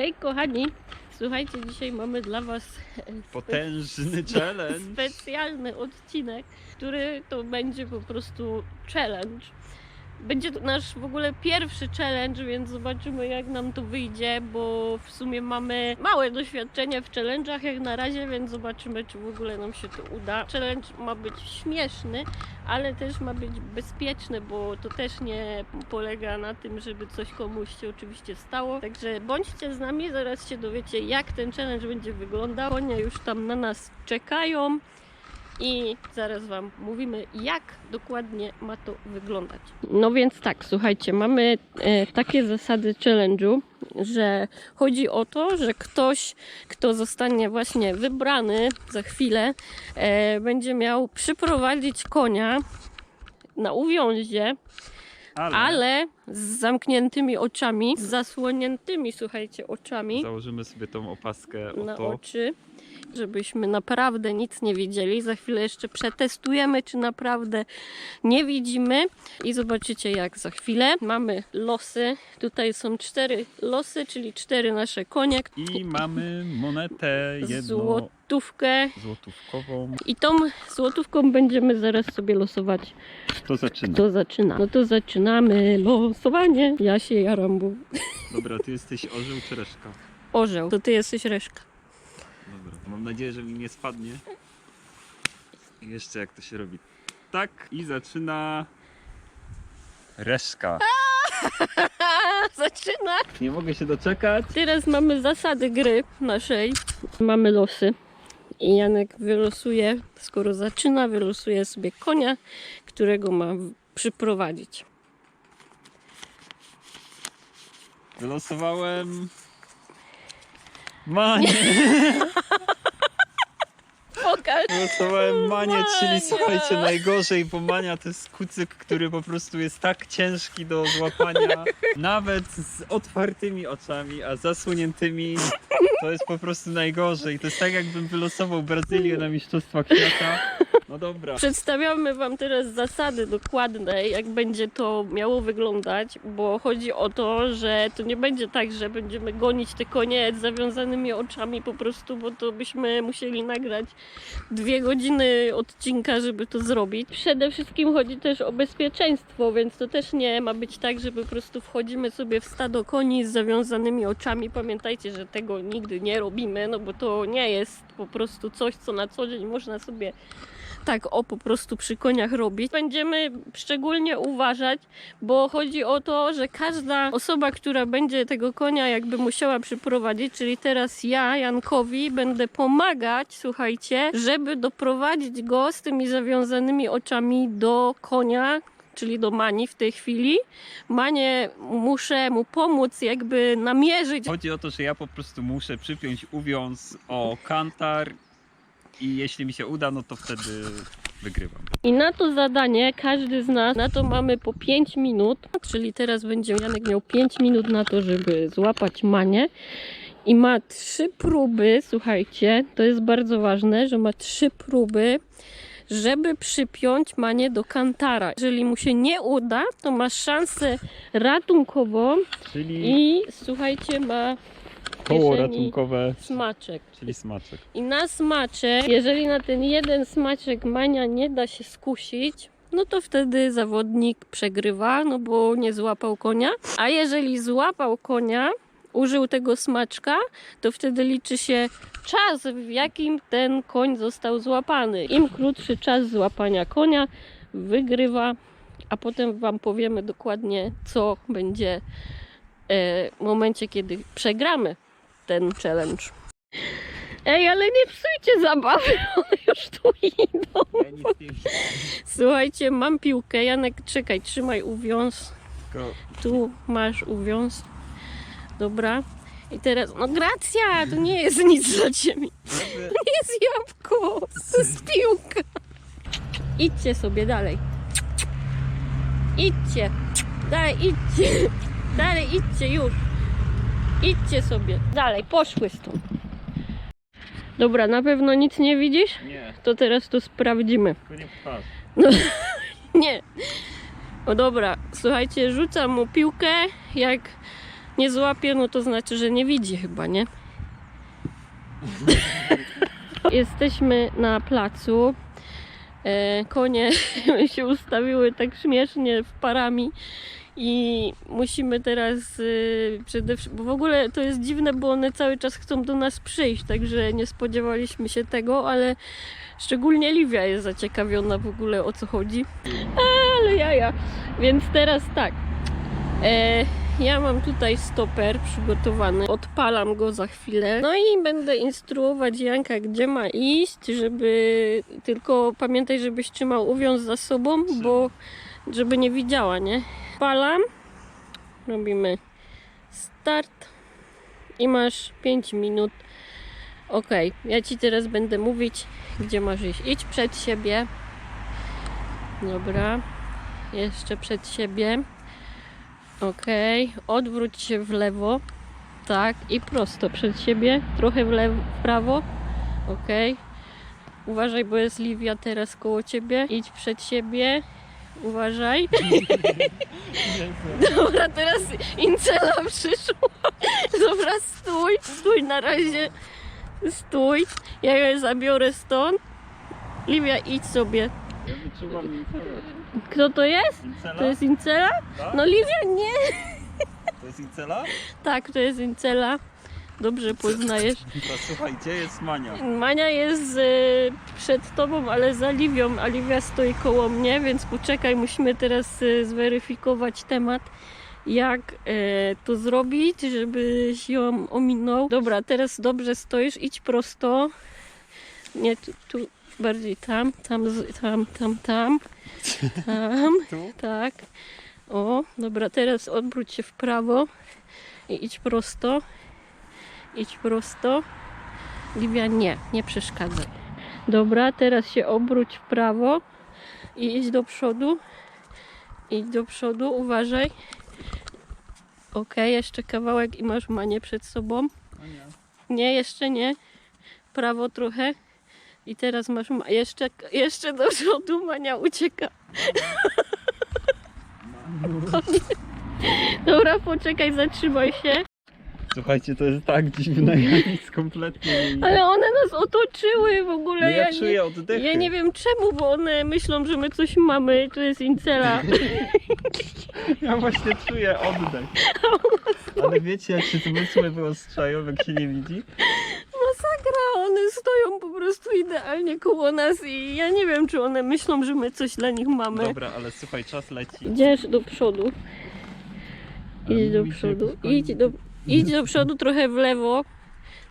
Hej kochani, słuchajcie, dzisiaj mamy dla Was e, Potężny challenge. specjalny odcinek, który to będzie po prostu challenge. Będzie to nasz w ogóle pierwszy challenge, więc zobaczymy jak nam to wyjdzie, bo w sumie mamy małe doświadczenie w challenge'ach jak na razie, więc zobaczymy czy w ogóle nam się to uda. Challenge ma być śmieszny, ale też ma być bezpieczny, bo to też nie polega na tym, żeby coś komuś się oczywiście stało. Także bądźcie z nami, zaraz się dowiecie jak ten challenge będzie wyglądał. Konie już tam na nas czekają i zaraz Wam mówimy, jak dokładnie ma to wyglądać. No więc tak, słuchajcie, mamy e, takie zasady challenge'u, że chodzi o to, że ktoś, kto zostanie właśnie wybrany za chwilę, e, będzie miał przyprowadzić konia na uwiązie, Ale, ale z zamkniętymi oczami, z zasłoniętymi, słuchajcie, oczami założymy sobie tą opaskę o na to. oczy, żebyśmy naprawdę nic nie widzieli. Za chwilę jeszcze przetestujemy, czy naprawdę nie widzimy i zobaczycie jak za chwilę. Mamy losy. Tutaj są cztery losy, czyli cztery nasze konie. I mamy monetę jedną Złotówkę. złotówkową. I tą złotówką będziemy zaraz sobie losować, To zaczyna. kto zaczyna. No to zaczynamy losowanie. Ja się jaram, bo Dobra, ty jesteś orzeł czy reszka? orzeł. To ty jesteś reszka. Mam nadzieję, że mi nie spadnie. I jeszcze jak to się robi. Tak i zaczyna reszka. Zaczyna! Nie mogę się doczekać. Teraz mamy zasady gry naszej. Mamy losy. I Janek wylosuje, skoro zaczyna, wylosuje sobie konia, którego ma przyprowadzić. Wylosowałem manię. Pokaż! Wylosowałem manię, Mania. czyli słuchajcie, najgorzej, bo mania to jest kucyk, który po prostu jest tak ciężki do złapania, nawet z otwartymi oczami, a zasłoniętymi to jest po prostu najgorzej. To jest tak jakbym wylosował Brazylię na Mistrzostwach Świata. No dobra. Przedstawiamy Wam teraz zasady dokładne, jak będzie to miało wyglądać, bo chodzi o to, że to nie będzie tak, że będziemy gonić te konie z zawiązanymi oczami po prostu, bo to byśmy musieli nagrać dwie godziny odcinka, żeby to zrobić. Przede wszystkim chodzi też o bezpieczeństwo, więc to też nie ma być tak, że po prostu wchodzimy sobie w stado koni z zawiązanymi oczami. Pamiętajcie, że tego nigdy nie robimy, no bo to nie jest po prostu coś, co na co dzień można sobie tak o po prostu przy koniach robić. Będziemy szczególnie uważać, bo chodzi o to, że każda osoba, która będzie tego konia jakby musiała przyprowadzić, czyli teraz ja, Jankowi, będę pomagać, słuchajcie, żeby doprowadzić go z tymi zawiązanymi oczami do konia, czyli do Mani w tej chwili. Manię muszę mu pomóc jakby namierzyć Chodzi o to, że ja po prostu muszę przypiąć uwiąz o kantar i jeśli mi się uda, no to wtedy wygrywam. I na to zadanie każdy z nas, na to mamy po 5 minut, czyli teraz będzie Janek miał 5 minut na to, żeby złapać manię. I ma trzy próby, słuchajcie, to jest bardzo ważne, że ma trzy próby, żeby przypiąć manię do kantara. Jeżeli mu się nie uda, to ma szansę ratunkową Czyli i słuchajcie, ma koło kieszeni ratunkowe, smaczek. czyli smaczek. I na smaczek, jeżeli na ten jeden smaczek mania nie da się skusić, no to wtedy zawodnik przegrywa, no bo nie złapał konia. A jeżeli złapał konia, użył tego smaczka, to wtedy liczy się czas, w jakim ten koń został złapany. Im krótszy czas złapania konia, wygrywa, a potem Wam powiemy dokładnie, co będzie e, w momencie, kiedy przegramy ten challenge. Ej, ale nie psujcie zabawy, one już tu idą. Nie Słuchajcie, mam piłkę. Janek, czekaj, trzymaj uwiąz. Tu masz uwiąz. Dobra. I teraz, no gracja, to nie jest nic dla ciebie. To jest jabłko, to jest piłka. Idźcie sobie dalej. Idźcie. Dalej, idźcie. Dalej, idźcie już. Idźcie sobie. Dalej, poszły stąd. Dobra, na pewno nic nie widzisz? Nie, To teraz to sprawdzimy. tylko nie w twarz. Nie. O dobra, słuchajcie, rzucam mu piłkę. Jak nie złapie, no to znaczy, że nie widzi chyba, nie? Jesteśmy na placu. E, konie się ustawiły tak śmiesznie w parami i musimy teraz y, przede wszystkim, bo w ogóle to jest dziwne, bo one cały czas chcą do nas przyjść, także nie spodziewaliśmy się tego, ale szczególnie Livia jest zaciekawiona w ogóle o co chodzi. Ale jaja. Więc teraz tak. E, ja mam tutaj stoper przygotowany. Odpalam go za chwilę. No i będę instruować Janka, gdzie ma iść, żeby tylko pamiętaj, żebyś trzymał uwiąz za sobą, bo żeby nie widziała, nie? Odpalam. Robimy start. I masz 5 minut. Ok, ja ci teraz będę mówić, gdzie masz iść. Idź przed siebie. Dobra. Jeszcze przed siebie. Ok, odwróć się w lewo. Tak, i prosto przed siebie. Trochę w lewo, w prawo. Ok. Uważaj, bo jest Livia teraz koło ciebie. Idź przed siebie. Uważaj. Dobra, teraz Incela przyszła. Dobra, stój, stój na razie. Stój. Ja ją zabiorę stąd. Livia, idź sobie. Ja wyczuwam Incela. Kto to jest? Incela? To jest Incela? Tak? No Livia nie. To jest Incela? Tak, to jest Incela. Dobrze poznajesz. To słuchaj, gdzie jest Mania? Mania jest e, przed tobą, ale za Liwią, a Livia stoi koło mnie, więc poczekaj, musimy teraz e, zweryfikować temat, jak e, to zrobić, żebyś ją ominął. Dobra, teraz dobrze stoisz, idź prosto. Nie, tu, tu bardziej tam, tam, tam, tam, tam, tam, tak. O, dobra, teraz odwróć się w prawo i idź prosto. Idź prosto. Livia, nie, nie przeszkadzaj. Dobra, teraz się obróć w prawo i idź do przodu. Idź do przodu, uważaj. Ok, jeszcze kawałek i masz manię przed sobą. Nie, jeszcze nie. Prawo trochę. I teraz masz ma- jeszcze, jeszcze do przodu, Mania ucieka. Dobra, poczekaj, zatrzymaj się. Słuchajcie, to jest tak dziwne, ja nic kompletnie nie Ale one nas otoczyły w No ogóle. ja nie- czuję oddechy. Ja nie wiem czemu, bo one myślą, że my coś mamy, to jest incela. Ja właśnie czuję oddech. Ale wiecie, jak się zmysły wyostrzają, jak się nie widzi? Masakra, one stoją po prostu idealnie koło nas i ja nie wiem, czy one myślą, że my coś dla nich mamy. Dobra, ale słuchaj, czas leci. Idziesz do przodu. Idź do przodu. Idź do, idź do przodu, trochę w lewo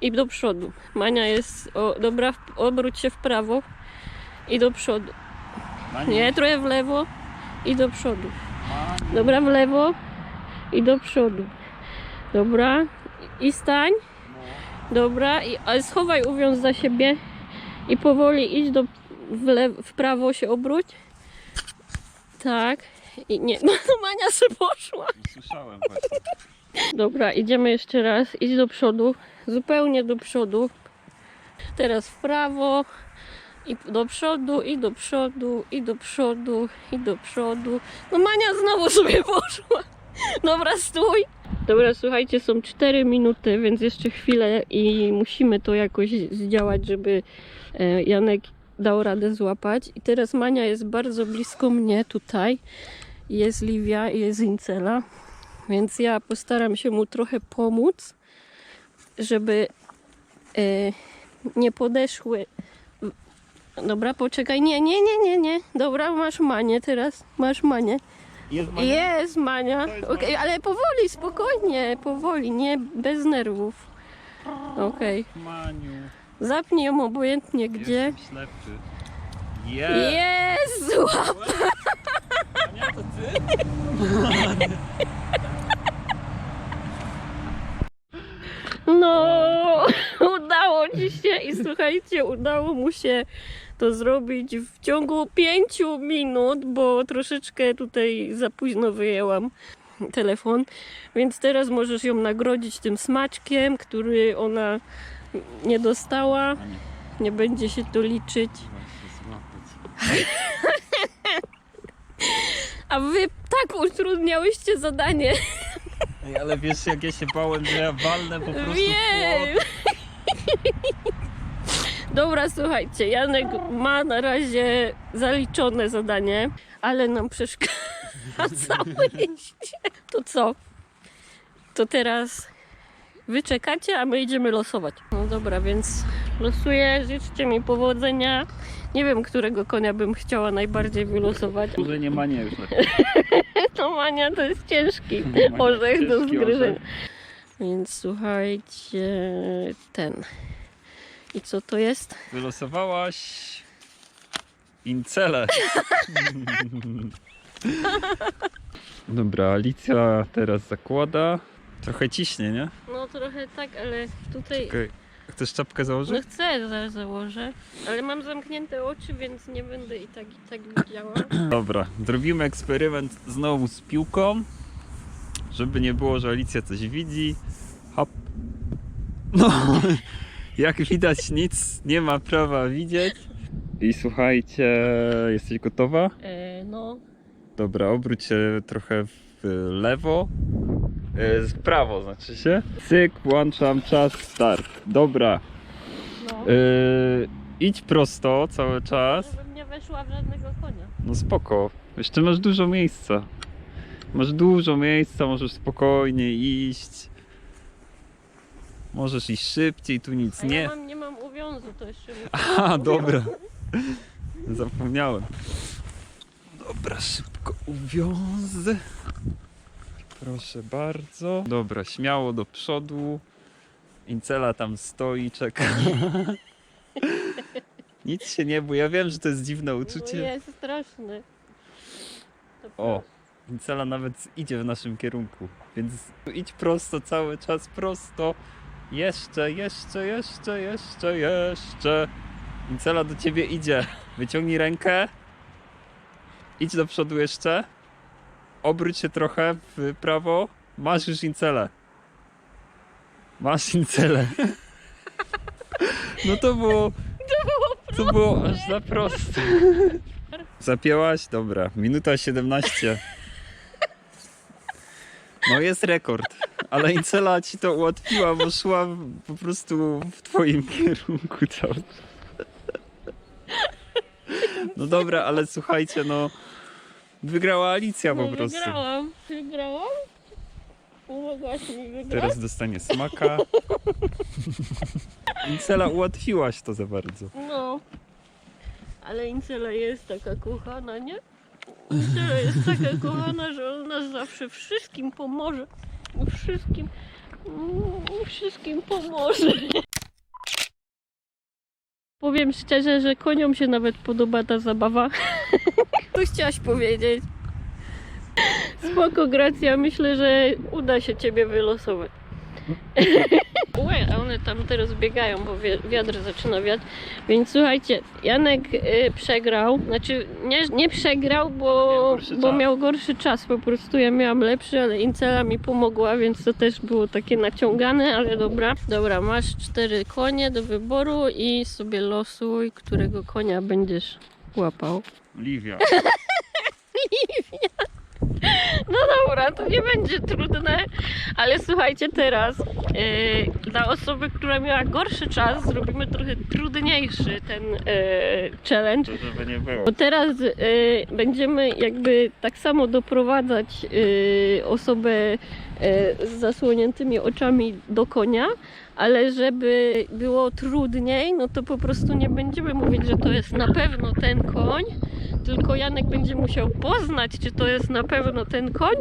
i do przodu. Mania jest, o, dobra, obróć się w prawo i do przodu. Nie, trochę w lewo i do przodu. Mania. Dobra, w lewo i do przodu. Dobra, i stań. Dobra, i, ale schowaj uwiąz za siebie i powoli idź do, w, w prawo się obróć. Tak. I nie, no to Mania se poszła. Słyszałem właśnie. Dobra, idziemy jeszcze raz. Idź do przodu, zupełnie do przodu. Teraz w prawo i do przodu, i do przodu, i do przodu, i do przodu. No Mania znowu sobie poszła. Dobra, stój. Dobra, słuchajcie, są 4 minuty, więc jeszcze chwilę i musimy to jakoś zdziałać, żeby e, Janek dał radę złapać. I teraz Mania jest bardzo blisko mnie tutaj. Jest Livia i jest Incela. Więc ja postaram się mu trochę pomóc, żeby e, nie podeszły. Dobra, poczekaj. Nie, nie, nie, nie, nie. Dobra, masz manię teraz. Masz manię. Jest Mania? Jest Mania. Okej, ale powoli, spokojnie, powoli, nie bez nerwów. Okej. Maniu. Zapnij ją obojętnie gdzie. Jestem ślepy. Yeah. Jest! Mania, to ty? No, udało ci się i słuchajcie, udało mu się to zrobić w ciągu pięciu minut, bo troszeczkę tutaj za późno wyjęłam telefon, więc teraz możesz ją nagrodzić tym smaczkiem, który ona nie dostała. Nie będzie się to liczyć. A wy tak utrudniałyście zadanie. Ej, ale wiesz jak ja się bałem, że ja walnę po prostu w Wiem! płot. Dobra, słuchajcie, Janek ma na razie zaliczone zadanie, ale nam przeszkadza wyjście. To co? To teraz wy czekacie, a my idziemy losować. No dobra, więc losuję, życzcie mi powodzenia. Nie wiem, którego konia bym chciała najbardziej wylosować. Może nie ma nie. To mania to jest ciężki orzech do zgryzienia. Więc słuchajcie, ten. I co to jest? Wylosowałaś Incele. Dobra, Alicja teraz zakłada. Trochę ciśnie, nie? No trochę tak, ale tutaj. Okej. Chcesz czapkę założyć? No chcę, zaraz założę. Ale mam zamknięte oczy, więc nie będę i tak i tak widziała. Dobra, zrobimy eksperyment znowu z piłką. Żeby nie było, że Alicja coś widzi. Hop. No, jak widać nic nie ma prawa widzieć. I słuchajcie, jesteś gotowa? E, no, Dobra, obróć się trochę w lewo. E, W prawo znaczy się. Cyk, włączam czas, start. Dobra. no. E, idź prosto cały czas. Żebym nie weszła w żadnego konia. No spoko. Jeszcze masz dużo miejsca. Masz dużo miejsca, możesz spokojnie iść. Możesz iść szybciej, tu nic A nie. ja mam, nie mam uwiązu, to jeszcze. Aha, dobra. Zapomniałem. Dobra, szybko uwiązę. Proszę bardzo. Dobra, śmiało do przodu. Incela tam stoi, czeka. Nic się nie bój. Ja wiem, że to jest dziwne No uczucie. jest straszny. To O, Incela nawet idzie w naszym kierunku, więc idź prosto cały czas, prosto. Jeszcze, jeszcze, jeszcze, jeszcze, jeszcze. Incela do ciebie idzie. Wyciągnij rękę. Idź do przodu jeszcze. Obróć się trochę w prawo. Masz już Incelę. Masz Incelę. No to było... To było aż za proste. Zapięłaś? Dobra. Minuta 17. No jest rekord. Ale Incela ci to ułatwiła, bo szła po prostu w twoim kierunku cały. No dobra, ale słuchajcie, no wygrała Alicja po no, prostu. Wygrałam. Wygrałam? Pomogłaś mi wygrać? Teraz dostanie smaka. Incela ułatwiłaś to za bardzo. No. Ale Incela jest taka kochana, nie? Incela jest taka kochana, że on nas zawsze wszystkim pomoże. Wszystkim. Wszystkim pomoże. Powiem szczerze, że koniom się nawet podoba ta zabawa. Co chciałaś powiedzieć? Spoko, Gracja. Myślę, że uda się ciebie wylosować. Łe, a one tam teraz biegają, bo wi- wiatr zaczyna wiatr. Więc słuchajcie, Janek y, przegrał. Znaczy, nie, nie przegrał, Miał bo, gorszy bo miał gorszy czas. Po prostu ja miałam lepszy, ale Incela mi pomogła, więc to też było takie naciągane, ale dobra. Dobra, masz cztery konie do wyboru i sobie losuj, którego konia będziesz łapał. Livia. No dobra, to nie będzie trudne, ale słuchajcie teraz, yy, dla osoby, która miała gorszy czas, zrobimy trochę trudniejszy ten yy, challenge. To żeby nie było. Bo teraz yy, będziemy jakby tak samo doprowadzać yy, osobę yy, z zasłoniętymi oczami do konia, ale żeby było trudniej, no to po prostu nie będziemy mówić, że to jest na pewno ten koń, tylko Janek będzie musiał poznać, czy to jest na pewno ten koń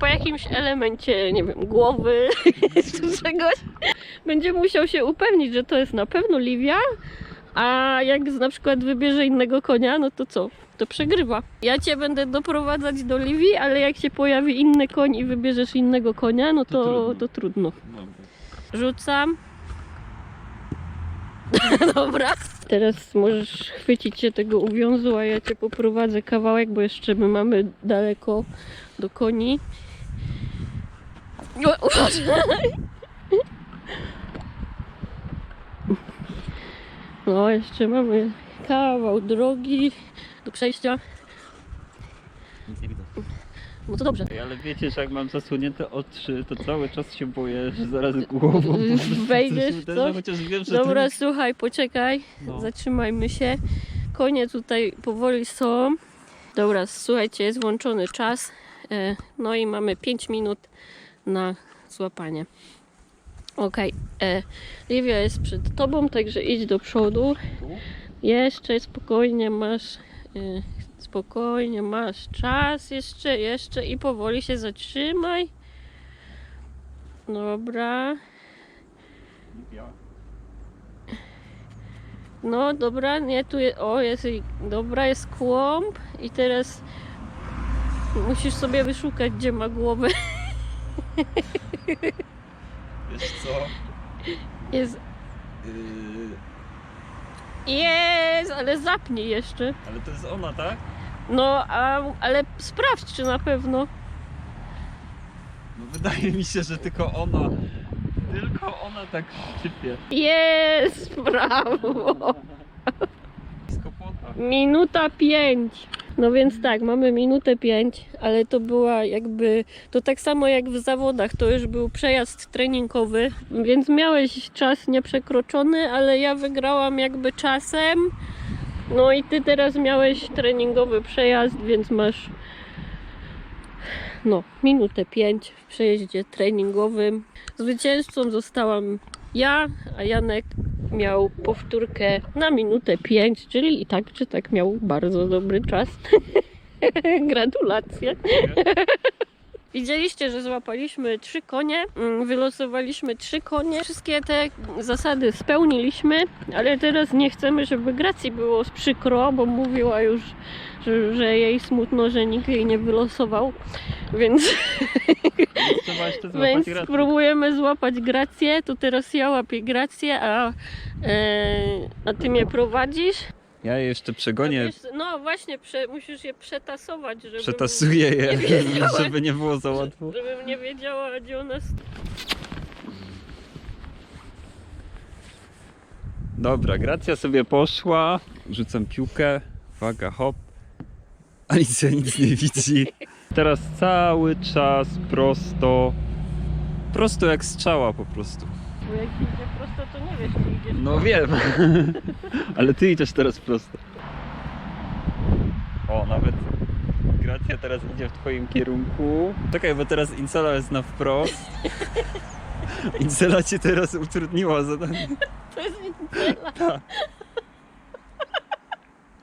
po jakimś elemencie, nie wiem, głowy czy czegoś. Będzie musiał się upewnić, że to jest na pewno Livia, a jak na przykład wybierze innego konia, no to co? To przegrywa. Ja cię będę doprowadzać do Livii, ale jak się pojawi inny koń i wybierzesz innego konia, no to, To to trudno. Rzucam. Dobra. Teraz możesz chwycić się tego uwiązu, a ja cię poprowadzę kawałek, bo jeszcze my mamy daleko do koni. Uważaj. No, jeszcze mamy kawał drogi do przejścia. No to dobrze. Ej, Ale wiecie, że jak mam zasłonięte oczy, to cały czas się boję, że zaraz głową prostu Wejdziesz w uderzę, coś? chociaż wiem, że Dobra, słuchaj, poczekaj. No. Zatrzymajmy się. Konie tutaj powoli są. Dobra, słuchajcie, jest włączony czas. E, No i mamy 5 minut na złapanie. Okej, okay. Livia jest przed tobą, także idź do przodu. Jeszcze spokojnie masz. e, Spokojnie masz czas. Jeszcze, jeszcze i powoli się zatrzymaj. Dobra. No dobra, nie, tu jest, o jest, dobra, jest kłąb i teraz musisz sobie wyszukać, gdzie ma głowę. Wiesz co? Jest, Yy, jest, ale zapnij jeszcze. ale to jest ona, tak? No, a, ale sprawdź, czy na pewno. No wydaje mi się, że tylko ona, tylko ona tak szczypie. Jest, brawo. Minuta pięć. No więc tak, mamy minutę pięć, ale to była jakby, to tak samo jak w zawodach, to już był przejazd treningowy, więc miałeś czas nieprzekroczony, ale ja wygrałam jakby czasem. No i ty teraz miałeś treningowy przejazd, więc masz no, minutę pięć w przejeździe treningowym. Zwycięzcą zostałam ja, a Janek miał powtórkę na minutę 5, czyli i tak czy tak miał bardzo dobry czas. Gratulacje. Widzieliście, że złapaliśmy trzy konie, mm, wylosowaliśmy trzy konie. Wszystkie te zasady spełniliśmy, ale teraz nie chcemy, żeby Gracji było przykro, bo mówiła już, że, że jej smutno, że nikt jej nie wylosował. Więc więc rację. spróbujemy złapać Grację. To teraz ja łapię Grację, a, e, a ty mnie prowadzisz. Ja je jeszcze przegonię, Wiesz, No właśnie, prze, musisz je przetasować, żeby, przetasuję je, Nie wiedziałem. żeby nie było za łatwo. żebym nie wiedziała, gdzie ona st- Dobra, Gracja sobie poszła, rzucam piłkę, uwaga, hop. Alicja nic nie widzi. Teraz cały czas prosto, prosto jak strzała po prostu. Bo jak idzie prosto, to nie wiesz, czy idziesz No wiem, ale ty idziesz teraz prosto. O, nawet Gracja teraz idzie w twoim kierunku. Czekaj, bo teraz Incela jest na wprost. Incela ci teraz utrudniła zadanie. To jest incela. Tak.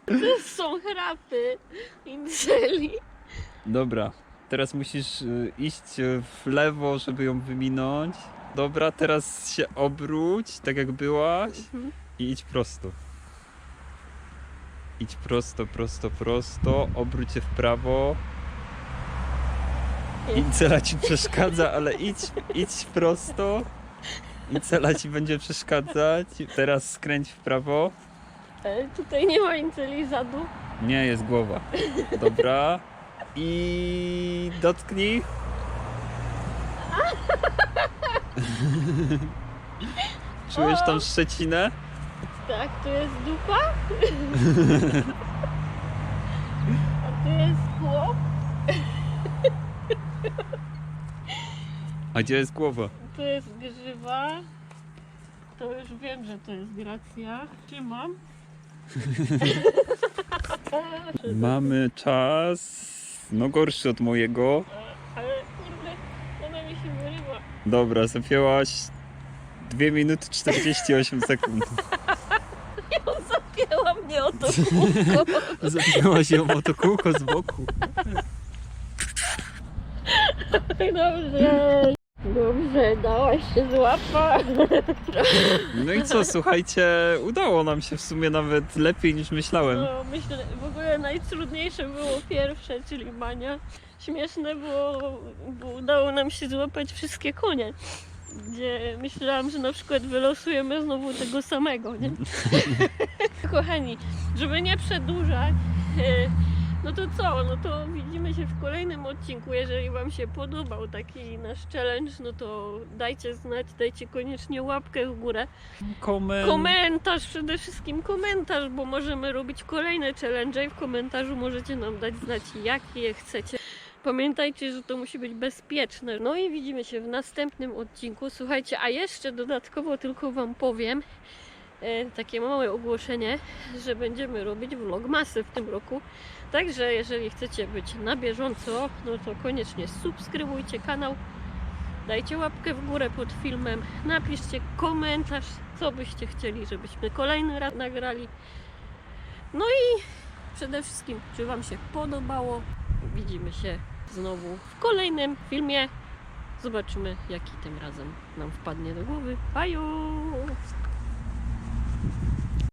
To są chrapy inceli. Dobra, teraz musisz y, iść w lewo, żeby ją wyminąć. Dobra, teraz się obróć, tak jak byłaś Mhm. i idź prosto. Idź prosto, prosto, prosto, obróć się w prawo. Incela ci przeszkadza, ale idź, idź prosto. Incela ci będzie przeszkadzać. Teraz skręć w prawo. E, Tutaj nie ma inceli zadu. Nie, jest głowa. Dobra. I dotknij. Czujesz tam szczecinę? Tak, tu jest dupa. A tu jest chłop. A gdzie jest głowa? Tu jest grzywa. To już wiem, że to jest gracja. Trzymam. Mamy czas. No gorszy od mojego. Ale kurde, ona mi się wyrywa. Dobra, zapięłaś 2 minuty 48 sekund. Zapięła mnie o to kółko. Zapięłaś ją o to kółko z boku. Dobrze. Dobrze, dałaś się złapać. No i co, słuchajcie, udało nam się w sumie nawet lepiej niż myślałem. No, myślę, w ogóle najtrudniejsze było pierwsze, czyli Mania. Śmieszne było, bo udało nam się złapać wszystkie konie. Gdzie myślałam, że na przykład wylosujemy znowu tego samego, nie? Kochani, żeby nie przedłużać, e, no to co? No to widzimy się w kolejnym odcinku. Jeżeli Wam się podobał taki nasz challenge, no to dajcie znać, dajcie koniecznie łapkę w górę. Komen... Komentarz, przede wszystkim komentarz, bo możemy robić kolejne challenge i w komentarzu możecie nam dać znać, jakie chcecie Pamiętajcie, że to musi być bezpieczne. No i widzimy się w następnym odcinku. Słuchajcie, a jeszcze dodatkowo tylko Wam powiem e, takie małe ogłoszenie, że będziemy robić vlogmasy w tym roku. Także jeżeli chcecie być na bieżąco, no to koniecznie subskrybujcie kanał. Dajcie łapkę w górę pod filmem, napiszcie komentarz, co byście chcieli, żebyśmy kolejny raz nagrali. No i przede wszystkim, czy Wam się podobało. Widzimy się znowu w kolejnym filmie. Zobaczymy, jaki tym razem nam wpadnie do głowy. Baju!